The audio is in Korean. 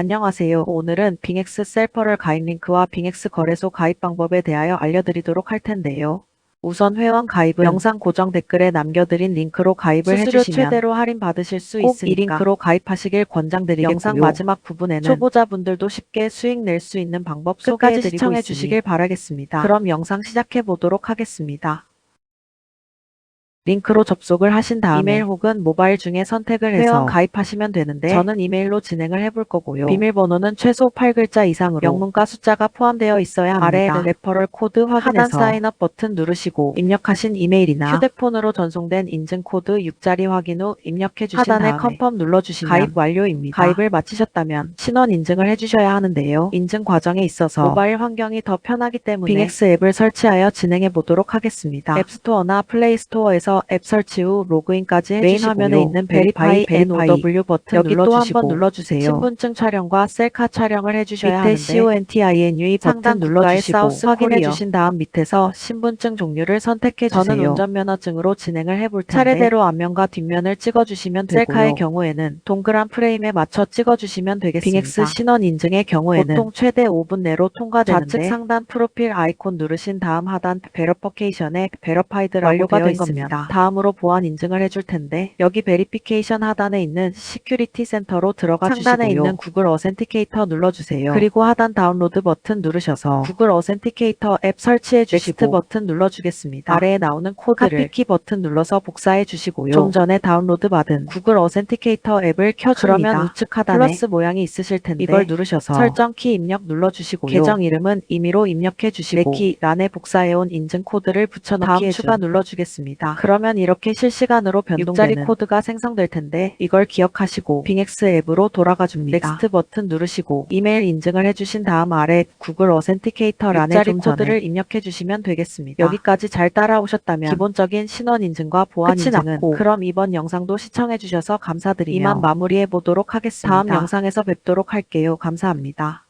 안녕하세요. 오늘은 빙엑스 셀퍼럴 가입 링크와 빙엑스 거래소 가입 방법에 대하여 알려드리도록 할 텐데요. 우선 회원 가입은 영상 고정 댓글에 남겨드린 링크로 가입을 수수료 해주시면 최대로 할인 받으실 수꼭 있으니까 이 링크로 가입하시길 권장드리겠고요. 영상 마지막 부분에는 초보자분들도 쉽게 수익 낼 수 있는 방법 끝까지 소개해드리고 시청해 주시길 바라겠습니다. 그럼 영상 시작해 보도록 하겠습니다. 링크로 접속을 하신 다음에 이메일 혹은 모바일 중에 선택을 해서 회원 가입하시면 되는데 저는 이메일로 진행을 해볼 거고요. 비밀번호는 최소 8글자 이상으로 영문과 숫자가 포함되어 있어야 합니다. 아래 레퍼럴 코드 확인해서 하단 사인업 버튼 누르시고 입력하신 이메일이나 휴대폰으로 전송된 인증 코드 6자리 확인 후 입력해 주신 하단에 다음에 컨펌 눌러주시면 가입 완료입니다. 가입을 마치셨다면 신원 인증을 해주셔야 하는데요. 인증 과정에 있어서 모바일 환경이 더 편하기 때문에 빙엑스 앱을 설치하여 진행해 보도록 하겠습니다. 앱스토어나 플레이스토어에서 앱 설치 후 로그인까지 해주시고요. 메인 화면에 있는 베리파이 NOW 버튼 여기 또 한 번 눌러주세요. 신분증 촬영과 셀카 촬영을 해주셔야 하는데 CONTINUE 상단 눌러주시고 확인해. 주신 다음 밑에서 신분증 종류를 선택해 주세요. 저는 운전면허증으로 진행을 해볼 텐데 차례대로 앞면과 뒷면을 찍어주시면 되고요. 셀카의 경우에는 동그란 프레임에 맞춰 찍어주시면 되겠습니다. 빙엑스 신원 인증의 경우에는 보통 최대 5분 내로 통과되는데 좌측 상단 프로필 아이콘 누르신 다음 하단 베러퍼케이션에 베러파이드라고 완료가 된. 겁니다. 다음으로 보안 인증을 해줄 텐데 여기 베리피케이션 하단에 있는 시큐리티 센터로 들어가 상단에 주시고요. 있는 구글 어센티케이터 눌러주세요. 그리고 하단 다운로드 버튼 누르셔서 구글 어센티케이터 앱 설치해 주시고 버튼 눌러주겠습니다. 아래에 나오는 코드를 카피키 버튼 눌러서 복사해 주시고요. 좀 전에 다운로드 받은 구글 어센티케이터 앱을 켜줍니다. 그러면 우측 하단에 플러스 모양이 있으실 텐데 이걸 누르셔서 설정 키 입력 눌러주시고요. 계정 이름은 임의로 입력해 주시고 내키 란에 복사해온 인증 코드를 붙여넣기 다음. 추가 눌러주겠습니다. 그 러면 이렇게 실시간으로 변동되는 6자리 코드가 생성될 텐데 이걸 기억하시고 빙엑스 앱으로 돌아가 줍니다. 넥스트 버튼 누르시고 이메일 인증을 해주신 다음 아래 구글 어센티케이터 란에 6자리 좀 코드를 입력해 주시면 되겠습니다. 여기까지 잘 따라오셨다면 기본적인 신원 인증과 보안 인증은 났고 그럼 이번 영상도 시청해 주셔서 감사드리며 이만 마무리해 보도록 하겠습니다. 다음 영상에서 뵙도록 할게요. 감사합니다.